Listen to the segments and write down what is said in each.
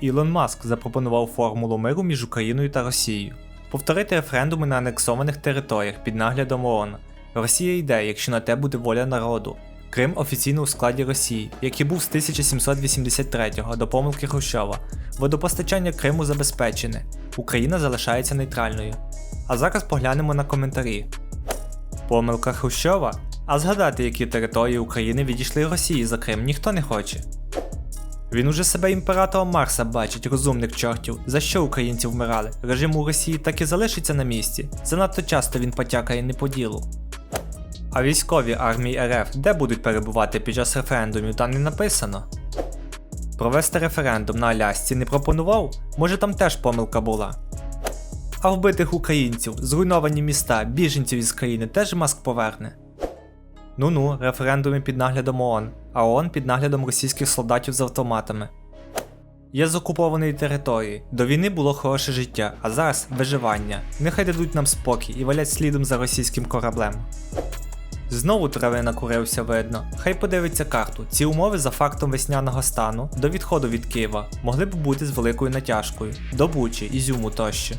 Ілон Маск запропонував формулу миру між Україною та Росією. Повторити референдуми на анексованих територіях під наглядом ООН. Росія йде, якщо на те буде воля народу. Крим офіційно у складі Росії, який був з 1783-го до помилки Хрущова. Водопостачання Криму забезпечене. Україна залишається нейтральною. А зараз поглянемо на коментарі. Помилка Хрущова? А згадати, які території України відійшли Росії за Крим, ніхто не хоче. Він уже себе імператором Марса бачить, розумник чортів, за що українці вмирали. Режим у Росії так і залишиться на місці. Занадто часто він потякає не по ділу. А військові армії РФ де будуть перебувати під час референдумів, там не написано. Провести референдум на Алясці не пропонував? Може там теж помилка була. А вбитих українців, зруйновані міста, біженців із країни теж маск поверне. Ну ну, референдуми під наглядом ООН, а ООН під наглядом російських солдатів з автоматами. Є з окупованої території. До війни було хороше життя, а зараз виживання. Нехай дадуть нам спокій і валять слідом за російським кораблем. Знову трави накурився видно. Хай подивиться карту. Ці умови за фактом весняного стану до відходу від Києва могли б бути з великою натяжкою, до Бучі, Ізюму тощо.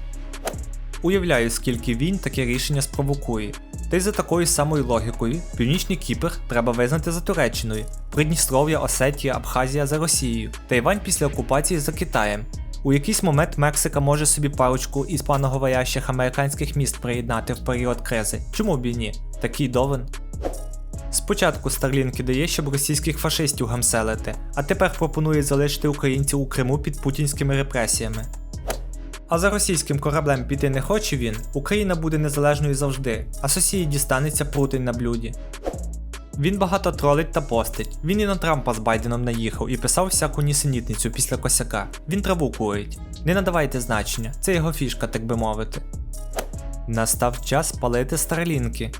Уявляю, скільки війн таке рішення спровокує. Та й за такою самою логікою, Північний Кіпр треба визнати за Туреччиною, Придністров'я, Осетія, Абхазія за Росією, Тайвань після окупації за Китаєм. У якийсь момент Мексика може собі парочку іспаноговорящих американських міст приєднати в період кризи. Чому б і ні? Такий довен. Спочатку Старлінки дає, щоб російських фашистів гамселити, а тепер пропонує залишити українців у Криму під путінськими репресіями. А за російським кораблем піти не хоче він, Україна буде незалежною завжди, а Сосії дістанеться прутень на блюді. Він багато тролить та постить. Він і на Трампа з Байденом наїхав і писав всяку нісенітницю після косяка. Він траву курить. Не надавайте значення, це його фішка, так би мовити. Настав час палити старлінки.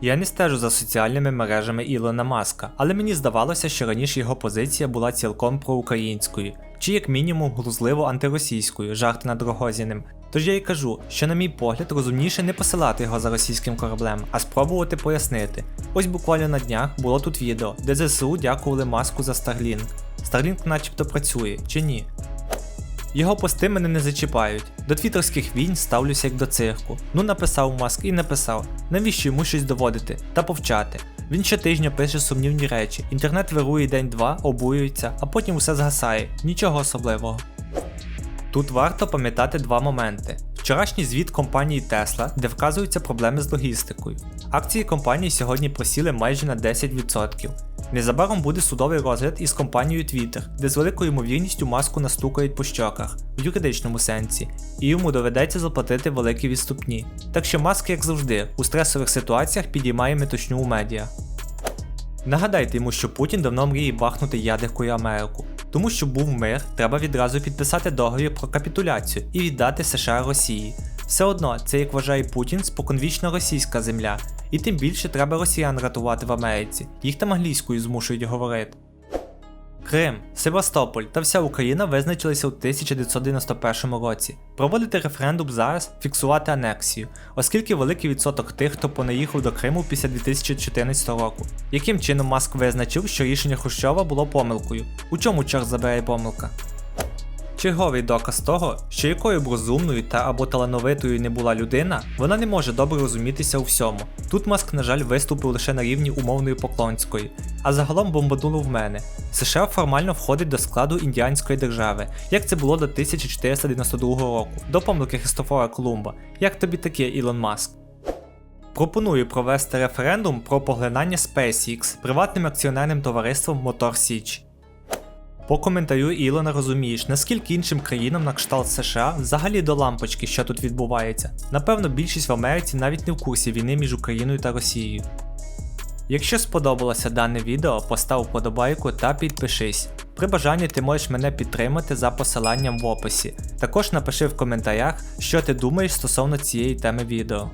Я не стежу за соціальними мережами Ілона Маска, але мені здавалося, що раніше його позиція була цілком проукраїнською, чи як мінімум глузливо антиросійською, жарт над Рогозіним. Тож я й кажу, що, на мій погляд, розумніше не посилати його за російським кораблем, а спробувати пояснити. Ось буквально на днях було тут відео, де ЗСУ дякували маску за Starlink. Starlink начебто працює, чи ні? Його пости мене не зачіпають. До твіттерських війн ставлюся як до цирку. Ну написав маск і написав. Навіщо йому щось доводити та повчати? Він щотижня пише сумнівні речі, інтернет вирує день-два, обуюється, а потім усе згасає. Нічого особливого. Тут варто пам'ятати два моменти. Вчорашній звіт компанії Tesla, де вказуються проблеми з логістикою. Акції компанії сьогодні просіли майже на 10%. Незабаром буде судовий розгляд із компанією Twitter, де з великою ймовірністю маску настукають по щоках, в юридичному сенсі, і йому доведеться заплатити великі відступні. Так що маск, як завжди, у стресових ситуаціях підіймає метушню у медіа. Нагадайте йому, що Путін давно мріє бахнути ядеркою Америку. Тому що був мир, треба відразу підписати договір про капітуляцію і віддати США Росії. Все одно, це як вважає Путін споконвічно російська земля, і тим більше треба росіян рятувати в Америці, їх там англійською змушують говорити. Крим, Севастополь та вся Україна визначилися у 1991 році. Проводити референдум зараз, фіксувати анексію, оскільки великий відсоток тих, хто понаїхав до Криму після 2014 року. Яким чином Маск визначив, що рішення Хрущова було помилкою? У чому чорт забирає помилка? Черговий доказ того, що якою б розумною та або талановитою не була людина, вона не може добре розумітися у всьому. Тут Маск, на жаль, виступив лише на рівні умовної поклонської, а загалом бомбануло в мене. США формально входить до складу індіанської держави, як це було до 1492 року, до помилки Христофора Колумба. Як тобі таке, Ілон Маск? Пропоную провести референдум про поглинання SpaceX приватним акціонерним товариством Мотор Січ. По коментарю Ілона розумієш, наскільки іншим країнам на кшталт США взагалі до лампочки, що тут відбувається. Напевно, більшість в Америці навіть не в курсі війни між Україною та Росією. Якщо сподобалося дане відео, постав вподобайку та підпишись. При бажанні ти можеш мене підтримати за посиланням в описі. Також напиши в коментарях, що ти думаєш стосовно цієї теми відео.